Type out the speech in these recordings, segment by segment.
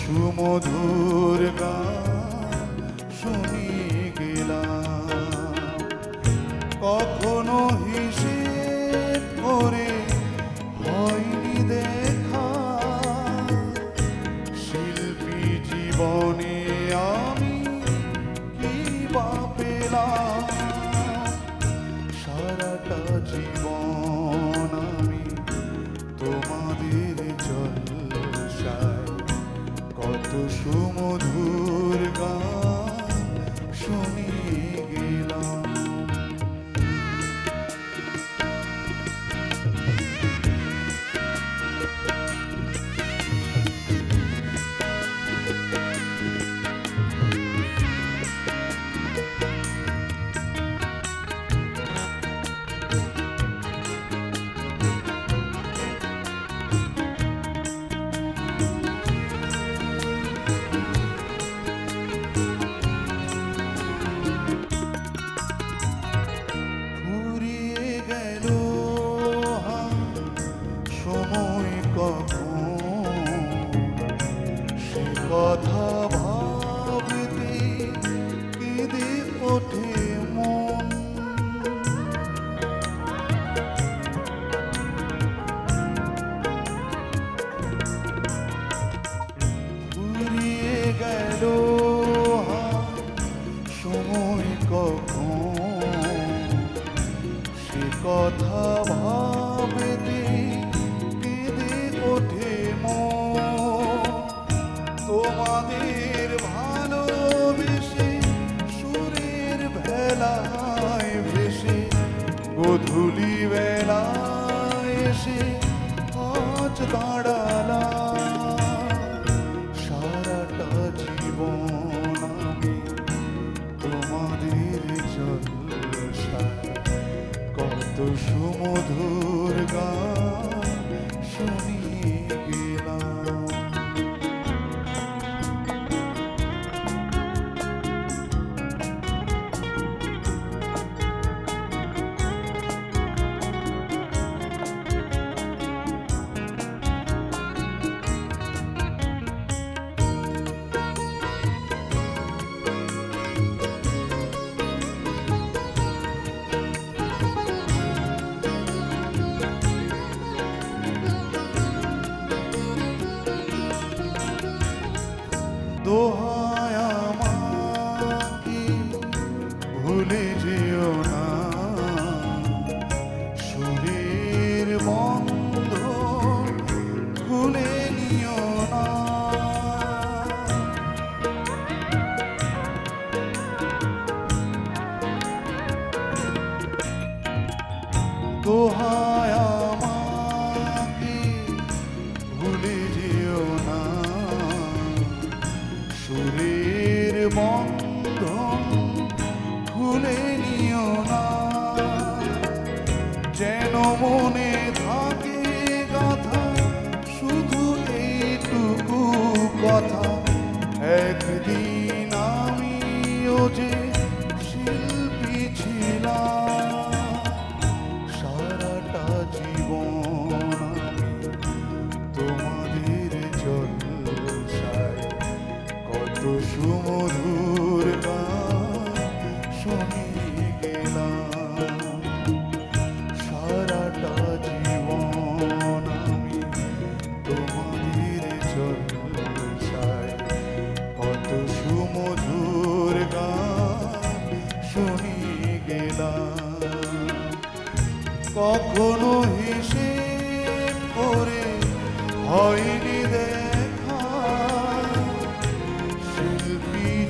সুমধুর গান শুনি গেলাম। কখনো হিসেব করে সুমধুর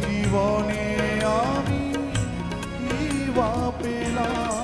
জীবনে আমি পেলাম।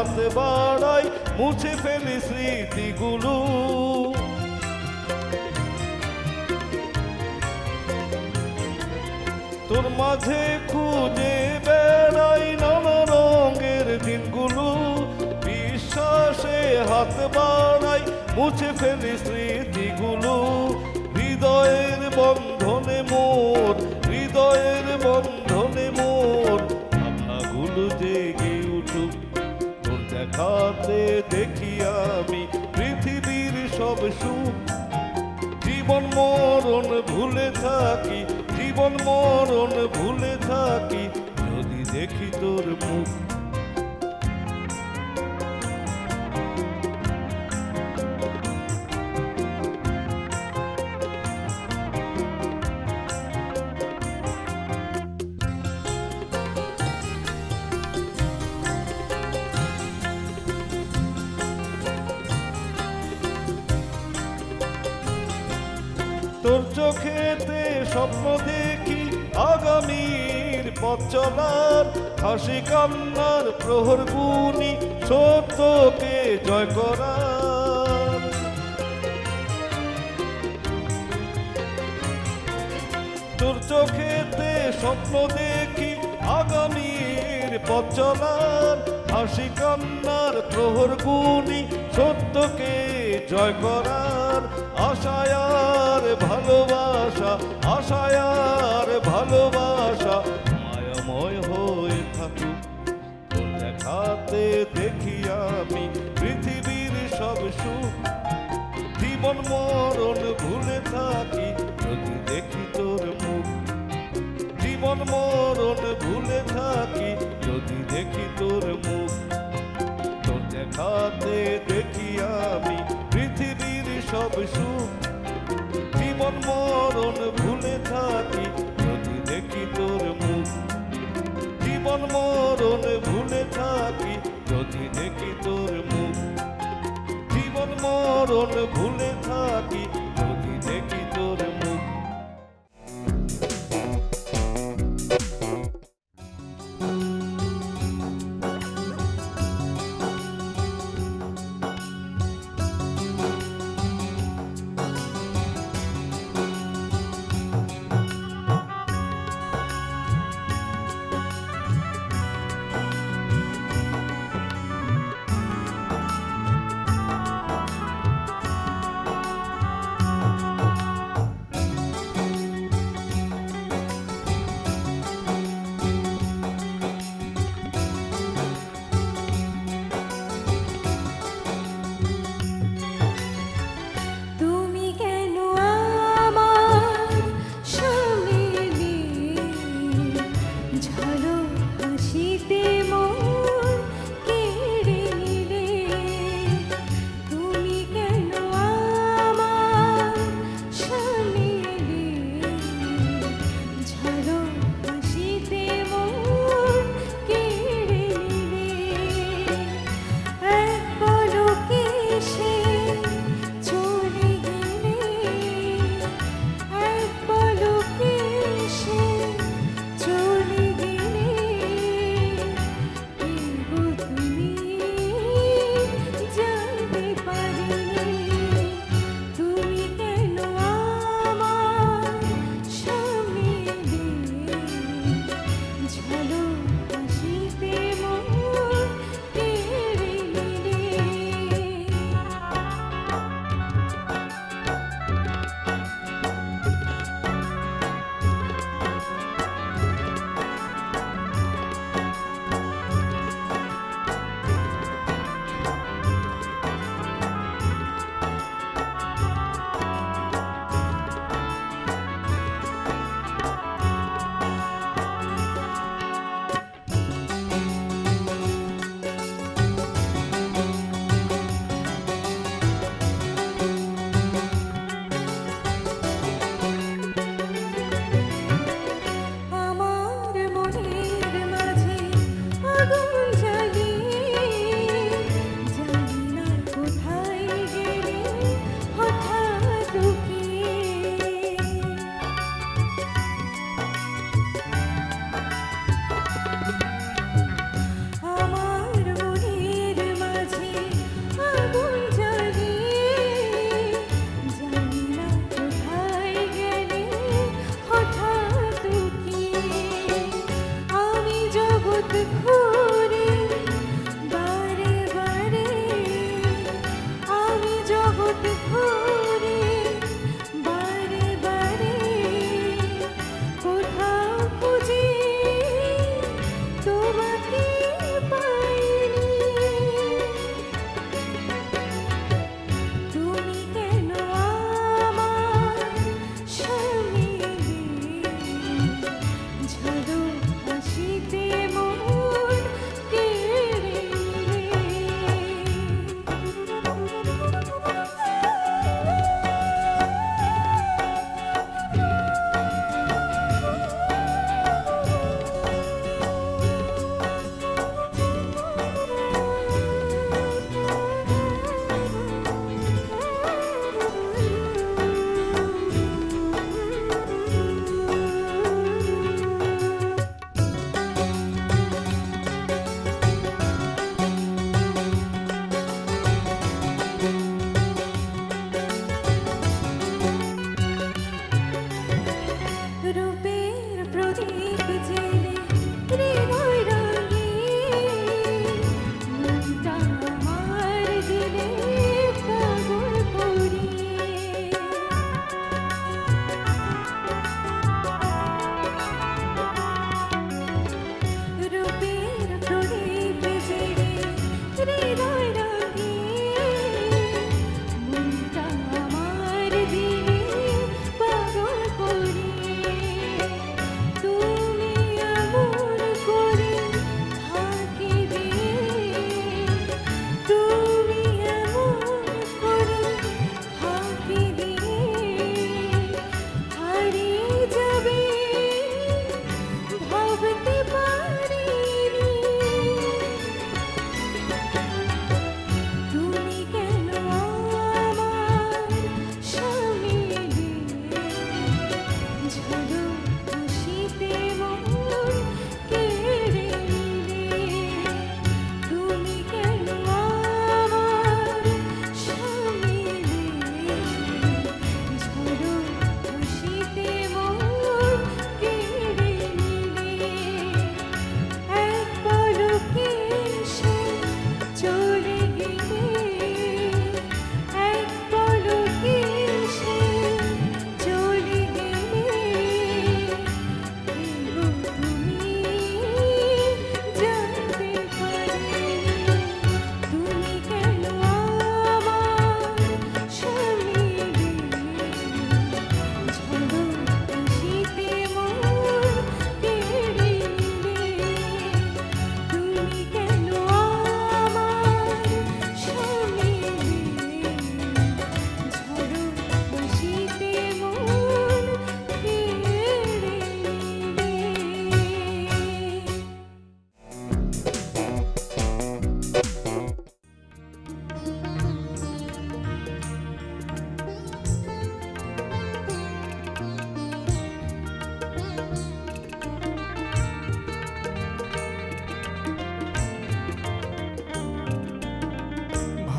হাত বাড়াই মুছে ফেলি স্মৃতিগুলো। তোর মাঝে খুঁজে বেড়াই নানা রঙের দিনগুলো। বিশ্বাসে হাত বাড়াই মুছে ফেলি স্মৃতি থাকি জীবন মরণ ভুলে থাকি যদি দেখি তোর মুখ পচলার হাসি কান্নার প্রহর গুণি সত্যকে জয় করার। তোর চোখেতে স্বপ্ন দেখি আগামীর পচলার হাসি কান্নার প্রহর গুণি সত্যকে জয় করার। আশায়ার ভালোবাসা আশায়ার মরণ ভুলে থাকি।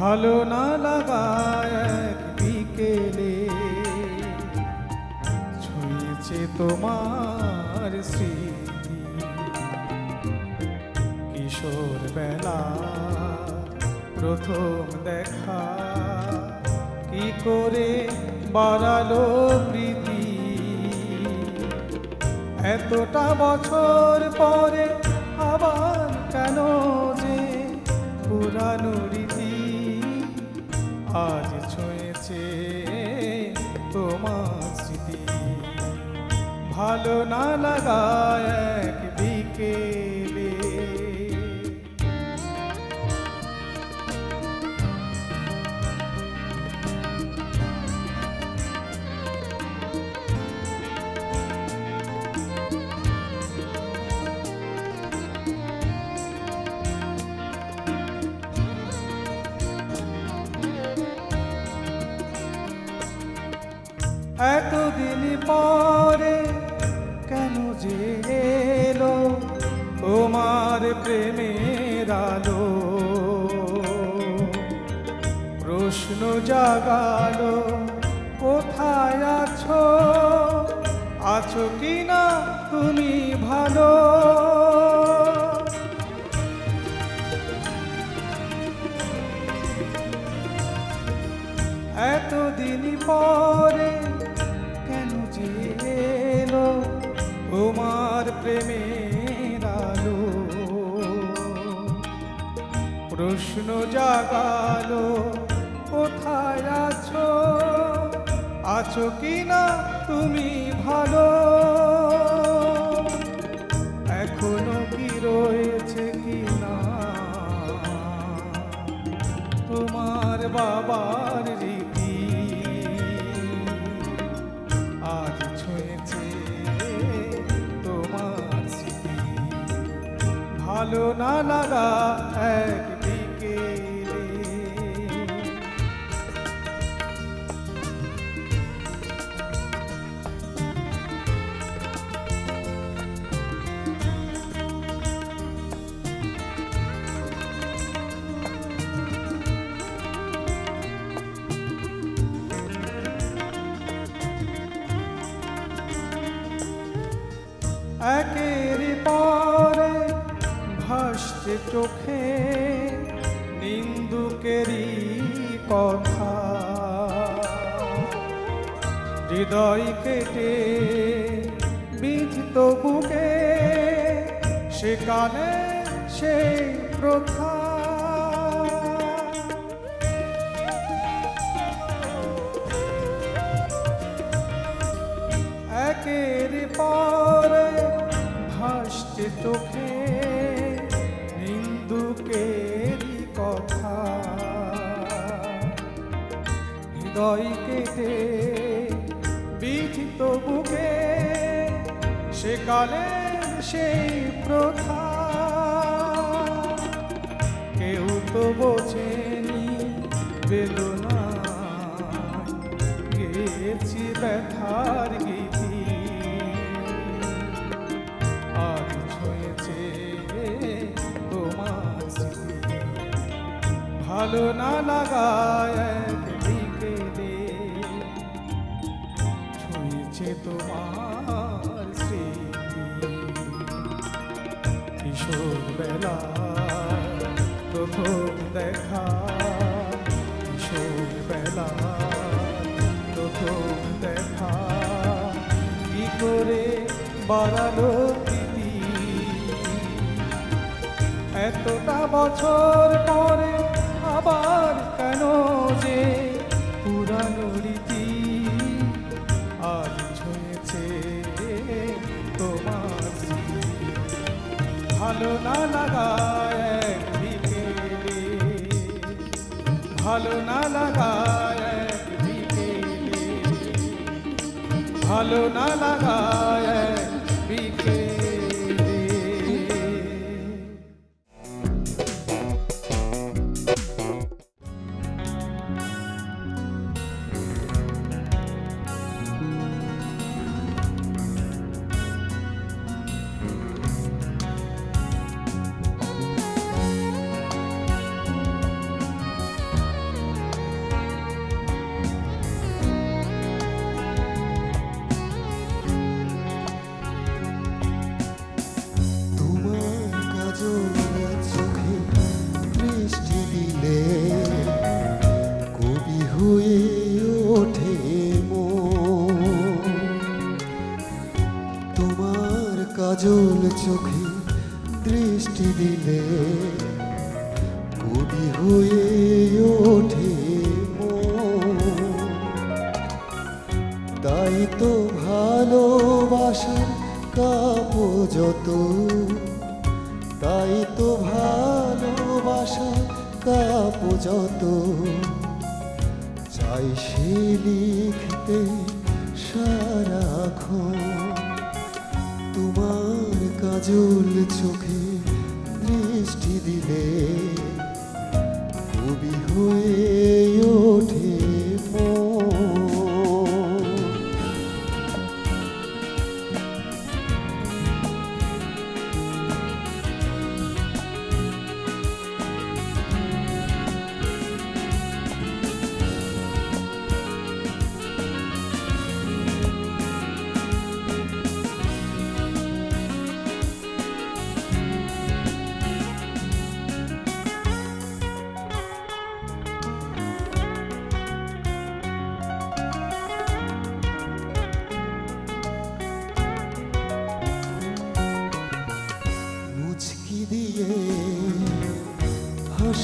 ভালো না লাগায় বিকেলে। ছুঁয়েছে তোমার স্মৃতি। কিশোর বেলা প্রথম দেখা। কি করে বাড়ালো প্রীতি? এতটা বছর পরে আজ ছুঁয়েছে তোমার স্মৃতি। ভালো না লাগায় এক বিকেলে পরে কেন যে এলো তোমার প্রেমের আলো? প্রশ্ন জাগালো, কোথায় আছো? আছো কি না তুমি ভালো? এতদিন পরে এলো তোমার প্রেমের আলো। প্রশ্ন জাগালো, কোথায় আছো? আছো কি না তুমি ভালো? এখনও কি রয়েছে কি না তোমার বাবার রীতি ভালো না লাগা এক ভাসছে চোখে নিন্দুকেরই কথা। হৃদয় কেটে বীজ তো বুকে সেকালে সেই প্রথা নিন্দুকেরই কথা। হৃদয় কেটে বিধিত বুকে সেকালে সেই প্রথা। কেউ তো বোঝেনি বেদনা গেছি ব্যথার ভালো না লাগায় বিকেলে ছুঁয়েছে তোমার স্মৃতি। কিশোর বেলা প্রথম দেখা। কিশোর বেলা প্রথম দেখা। কি করে বাড়ালো এতটা বছর পরে আবার কেন যে পুরানো রীতি আজ ছুঁয়েছে তোমার ভালো না লাগায় ভালো না লাগায় ভালো না লাগায় যত চাই সে লিখতে সারাক্ষণ তোমার কাজল চোখে দৃষ্টি দিলে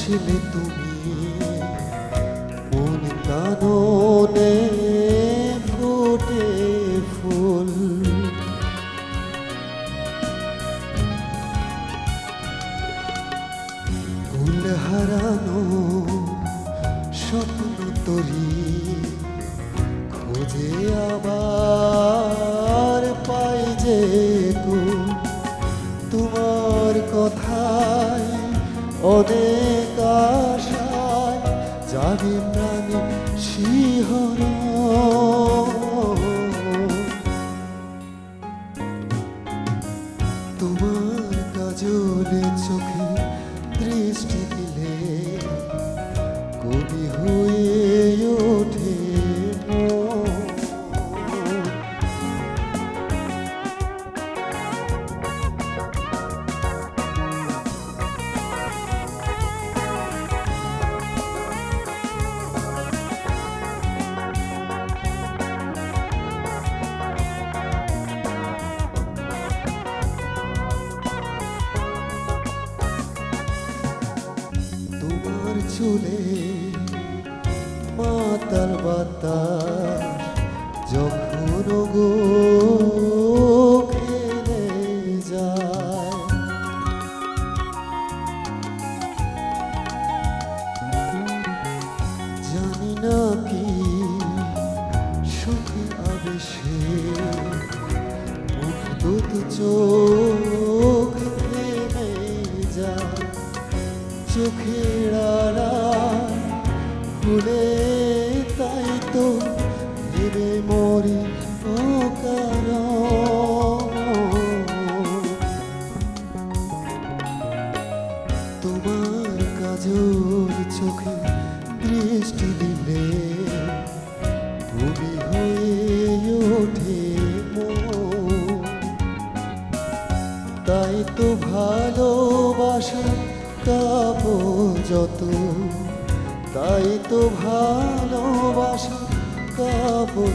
হাসলে তুমি তোমার কাজলে চোখে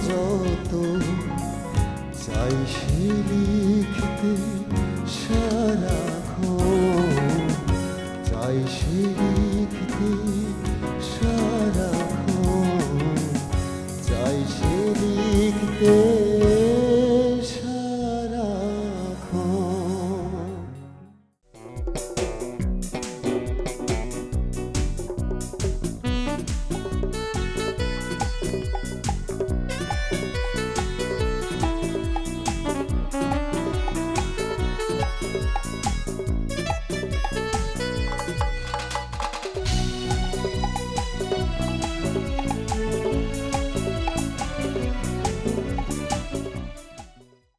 যত চাই সে লিখতে সারাক্ষণ। চাই সে